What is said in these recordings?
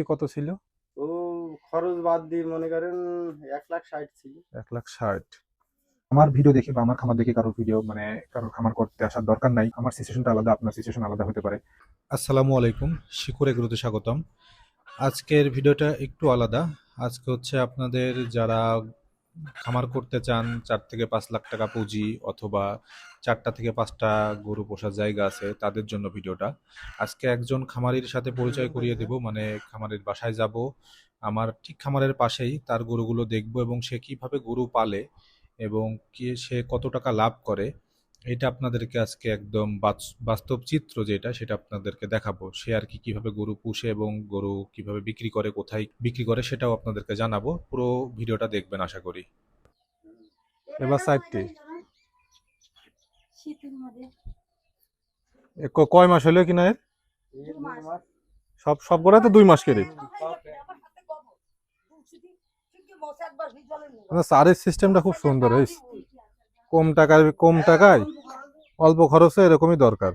বেশি কত ছিল? ও খরচ বাদ দিয়ে মনে করেন এক লাখ ষাট ছিল। এক লাখ ষাট। আমার ভিডিও দেখে বা আমার খামার দেখে কারোর ভিডিও মানে কারোর খামার করতে আসার দরকার নাই। আমার সিচুয়েশনটা আলাদা আপনার সিচুয়েশন আলাদা হতে পারে। আসসালামু আলাইকুম শিকুর এগুলোতে স্বাগতম। আজকের ভিডিওটা একটু আলাদা। আজকে হচ্ছে আপনাদের যারা খামার করতে চান, চার থেকে পাঁচ লাখ টাকা পুঁজি অথবা চারটা থেকে পাঁচটা গরু পোষার জায়গা আছে, তাদের জন্য ভিডিওটা। আজকে একজন খামারির সাথে পরিচয় করিয়ে দেব মানে খামারের বাসায় যাব। আমার ঠিক খামারের পাশেই তার গরুগুলো দেখব এবং সে কীভাবে গরু পালে এবং কি সে কত টাকা লাভ করে। এটা আপনাদেরকে আজকে একদম বাচ- বাস্তব চিত্র যেটা সেটা আপনাদেরকে দেখাবো। সে আর কি কীভাবে গরু পুষে এবং গরু কীভাবে বিক্রি করে কোথায় বিক্রি করে সেটাও আপনাদেরকে জানাব। পুরো ভিডিওটা দেখবেন আশা করি। এবার সাইডটি কয় মাস হলো কিনা এর? এই দুই মাস। সব সব গোড়া তো দুই মাস কেরে সারের সিস্টেমটা খুব সুন্দর এই কম টাকার কম টাকায় অল্প খরচে এরকমই দরকার।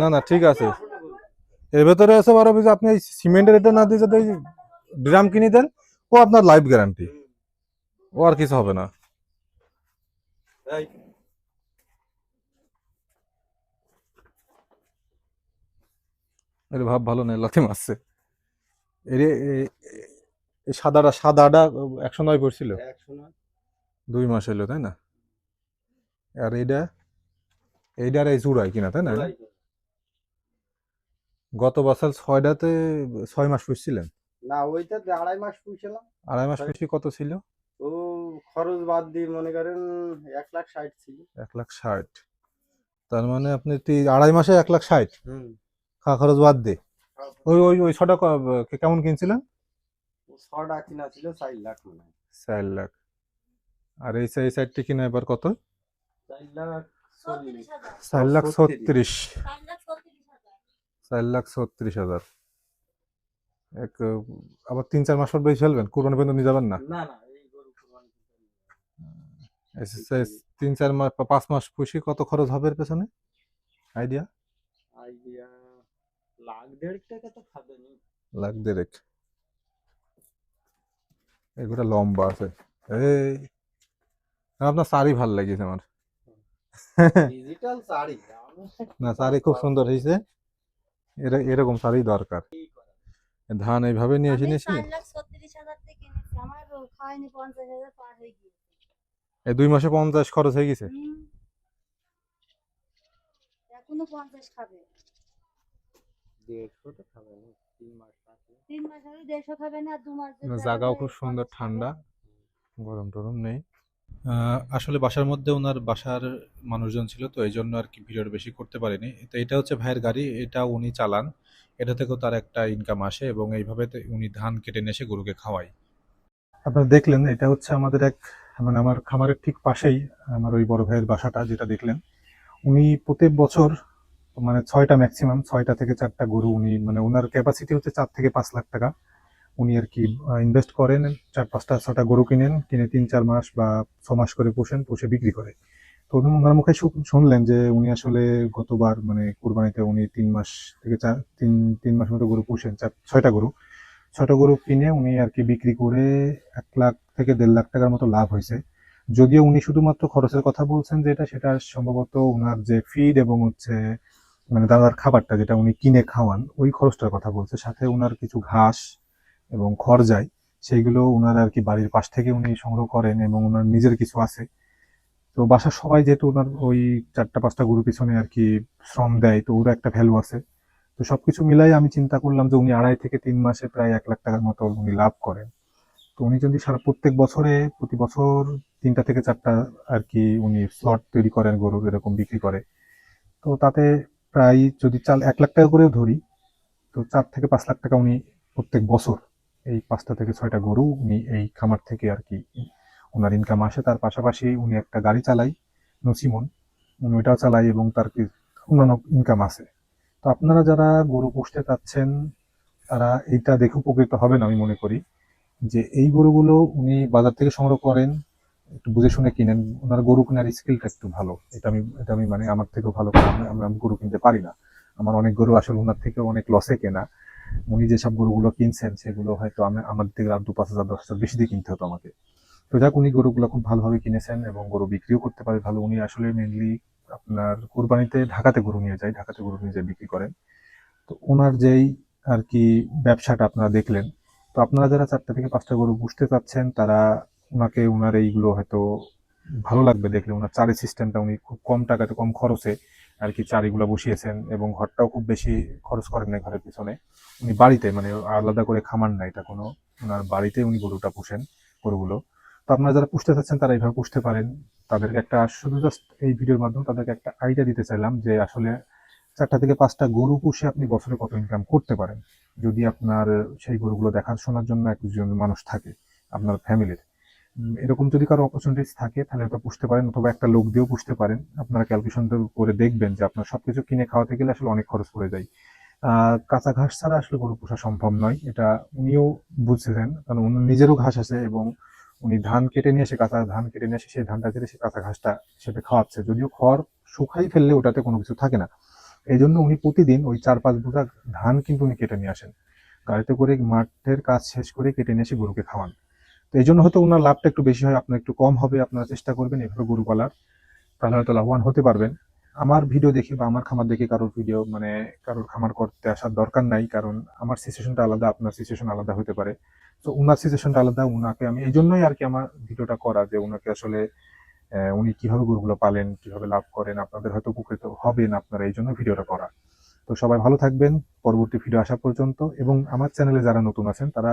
না না ঠিক আছে। এর ভেতরে আছে বারো যে আপনি সিমেন্টের এটা না দিয়ে যদি ড্রাম কিনে দেন ও আপনার লাইফ গ্যারান্টি। ও আর কিছু হবে না। এর ভাব ভালো নেই লাথি মারছে। এর এই সাদাটা সাদাটা একশো নয় পড়ছিল। দুই মাস হলো তাই না? আর এইটা এইটার এই জুড়াই কিনা তাই না? গত বছর ছয়টাতে ছয় মাস পুষছিলেন? না ওইটাতে আড়াই মাস পুষলাম আড়াই মাস পুষি কত ছিল? ও খরচ বাদ দিয়ে মনে করেন এক লাখ ষাট ছিল। এক লাখ ষাট। তার মানে আপনি তি- আড়াই মাসে এক লাখ ষাট? হুম। খা খরচ বাদ দে। ওই ওই ওই ছটা কেমন কিনছিলেন? ছটা কিনা ছিল চার লাখ মনে হয়। চার লাখ। আর এই এই সাইডটি কিনা এবার কত? চার লাখ চার লাখ ছত্রিশ। চার লাখ ছত্রিশ হাজার। এক আবার তিন চার মাস পর বেশি ফেলবেন? কোরবানি পর্যন্ত নিয়ে যাবেন না? তিন চার মাস পাঁচ মাস পুষি কত খরচ হবে এর পেছনে? আইডিয়া আইডিয়া লাখ দেড় টাকা তো খাবে নি লাখ দেড়েক। এগুলো লম্বা আছে। এই আপনার শাড়ি ভালো লাগিয়েছে আমার। ডিজিটাল শাড়ি না শাড়ি খুব সুন্দর হয়েছে। এর- এরকম শাড়ি দরকার। ধান এইভাবে নিয়ে এসে নিয়েছি। এই দুই মাসে পঞ্চাশ খরচ হয়ে গেছে? এখনও পঞ্চাশ খাবে। দেড়শো তো খাবে? না তিন মাস তিন মাস হলে দেড়শো খাবে না দু মাস জায়গাও খুব সুন্দর ঠান্ডা। গরম টরম নেই। আসলে বাসার মধ্যে ওনার বাসার মানুষজন ছিল তো এই জন্য আর কি ভিডিওটা বেশি করতে পারিনি। তো এটা হচ্ছে ভাইয়ের গাড়ি এটা উনি চালান। এটা থেকেও তার একটা ইনকাম আসে এবং এইভাবে উনি ধান কেটে নিয়ে এসে গরুকে খাওয়ায়। আপনারা দেখলেন এটা হচ্ছে আমাদের এক মানে আমার খামারের ঠিক পাশেই আমার ওই বড় ভাইয়ের বাসাটা যেটা দেখলেন। উনি প্রত্যেক বছর মানে ছয়টা ম্যাক্সিমাম ছয়টা থেকে চারটা গরু উনি মানে ওনার ক্যাপাসিটি হচ্ছে চার থেকে পাঁচ লাখ টাকা। উনি আর কি ইনভেস্ট করেন চার পাঁচটা ছটা গরু কিনেন কিনে তিন চার মাস বা ছ মাস করে পোষেন পুষে বিক্রি করে। তো উনি- ওনার মুখে শুনলেন যে উনি আসলে গতবার মানে কুরবানিতে উনি তিন মাস থেকে চার তিন তিন মাস মতো গরু পুষেন চার ছয়টা গরু। ছয়টা গরু কিনে উনি আর কি বিক্রি করে এক লাখ থেকে দেড় লাখ টাকার মতো লাভ হয়েছে। যদিও উনি শুধুমাত্র খরচের কথা বলছেন যেটা সেটা সম্ভবত ওনার যে ফিড এবং হচ্ছে মানে দাদার খাবারটা যেটা উনি কিনে খাওয়ান, ওই খরচটার কথা বলছে। সাথে ওনার কিছু ঘাস এবং খড় যায় সেইগুলো ওনার আর কি বাড়ির পাশ থেকে উনি সংগ্রহ করেন এবং ওনার নিজের কিছু আছে। তো বাসার সবাই যেহেতু ওনার ওই চারটা, পাঁচটা গরু পিছনে আর কি শ্রম দেয়, তো ওর একটা ভ্যালু আছে। তো সবকিছু মিলাই আমি চিন্তা করলাম যে উনি আড়াই থেকে তিন মাসে প্রায় এক লাখ টাকার মতো উনি লাভ করেন। তো উনি যদি সারা প্রত্যেক বছরে, প্রতি বছর তিনটা থেকে চারটা আর কি উনি স্লট তৈরি করেন গরুর, এরকম বিক্রি করে। তো তাতে প্রায় যদি চাল এক লাখ টাকা করেও ধরি, তো চার থেকে পাঁচ লাখ টাকা উনি প্রত্যেক বছর এই পাঁচটা থেকে ছয়টা গরু উনি এই খামার থেকে আর কি ওনার ইনকাম আসে। তার পাশাপাশি উনি একটা গাড়ি চালাই, নসিমন। উনি ওইটাও চালাই এবং তার কি অন্যান্য ইনকাম আছে। তো আপনারা যারা গরু পুষতে চাচ্ছেন, তারা এইটা দেখে উপকৃত হবেন আমি মনে করি যে এই গরুগুলো উনি বাজার থেকে সংগ্রহ করেন একটু বুঝে শুনে কিনেন। ওনার গরু কেনার স্কিলটা একটু ভালো। এটা আমি এটা আমি মানে আমার থেকেও ভালো আমি আমি গরু কিনতে পারি না। আমার অনেক গরু আসলে ওনার থেকে অনেক লসে কেনা। উনি যেসব গরুগুলো কিনছেন, সেগুলো হয়তো আমি আমাদের থেকে আর দু পাঁচ হাজার, দশ হাজার বেশি দিয়ে কিনতে হতো আমাকে। তো যাক, উনি গরুগুলো খুব ভালোভাবে কিনেছেন এবং গরু বিক্রিও করতে পারে ভালো। উনি আসলে মেনলি আপনার কোরবানিতে ঢাকাতে গরু নিয়ে যায়, ঢাকাতে গরু নিয়ে যায় বিক্রি করেন। তো ওনার যেই আর কি ব্যবসাটা আপনারা দেখলেন। তো আপনারা যারা চারটা থেকে পাঁচটা গরু বুঝতে চাচ্ছেন তারা ওনাকে ওনার এইগুলো হয়তো ভালো লাগবে দেখলে। ওনার চারি সিস্টেমটা উনি খুব কম টাকাতে কম খরচে আর কি চারিগুলো বসিয়েছেন এবং ঘরটাও খুব বেশি খরচ করেন না ঘরের পিছনে। উনি বাড়িতে মানে আলাদা করে খামার না এটা কোনো। ওনার বাড়িতে উনি গরুটা পুষেন, গরুগুলো। তো আপনারা যারা পুষতে চাচ্ছেন তারা এইভাবে পুষতে পারেন। তাদেরকে একটা, শুধু জাস্ট এই ভিডিওর মাধ্যমে তাদেরকে একটা আইডিয়া দিতে চাইলাম যে আসলে চারটা থেকে পাঁচটা গরু পুষে আপনি বছরে কত ইনকাম করতে পারেন। যদি আপনার সেই গরুগুলো দেখাশোনার জন্য একজন মানুষ থাকে, আপনার ফ্যামিলির এরকম যদি কারও অপরচুনিটিস থাকে, তাহলে ওটা পুষতে পারেন অথবা একটা লোক দিয়েও পুষতে পারেন। আপনারা ক্যালকুলেশন করে দেখবেন যে আপনার সবকিছু কিনে খাওয়াতে গেলে আসলে অনেক খরচ পড়ে যায়। কাঁচা ঘাস ছাড়া আসলে গরু পোষা সম্ভব নয়। এটা উনিও বুঝছেন, কারণ উনি নিজেরও ঘাস আছে এবং উনি ধান কেটে নিয়ে এসে কাঁচা ধান কেটে নিয়ে এসে সেই ধানটা কেটে সে কাঁচা ঘাসটা হিসেবে খাওয়াচ্ছে। যদিও খড় শুকাই ফেললে ওটাতে কোনো কিছু থাকে না। এই জন্য উনি প্রতিদিন ওই চার পাঁচ বোঝা ধান কিন্তু উনি কেটে নিয়ে আসেন। গাড়িতে করে মাঠের কাজ শেষ করে কেটে নিয়ে এসে গরুকে খাওয়ান। তো এই জন্য হয়তো ওনার লাভটা একটু বেশি হয়, আপনার একটু কম হবে, আপনারা চেষ্টা করবেন এভাবে গরু পালার। তাহলে হয়তো লাভবান হতে পারবেন। আমার ভিডিও দেখে বা আমার খামার দেখে কারোর ভিডিও মানে কারোর খামার করতে আসার দরকার নাই, কারণ আমার সিচুয়েশনটা আলাদা, আপনার সিচুয়েশন আলাদা হতে পারে। তো ওনার সিচুয়েশনটা আলাদা উনাকে আমি এই জন্যই আর কি আমার ভিডিওটা করা যে উনাকে আসলে উনি কীভাবে গরুগুলো পালেন, কীভাবে লাভ করেন, আপনাদের হয়তো উপকৃত হবেন আপনারা এই জন্য ভিডিওটা করা। তো সবাই ভালো থাকবেন, পরবর্তী ভিডিও আসা পর্যন্ত এবং আমার চ্যানেলে যারা নতুন আছেন, তারা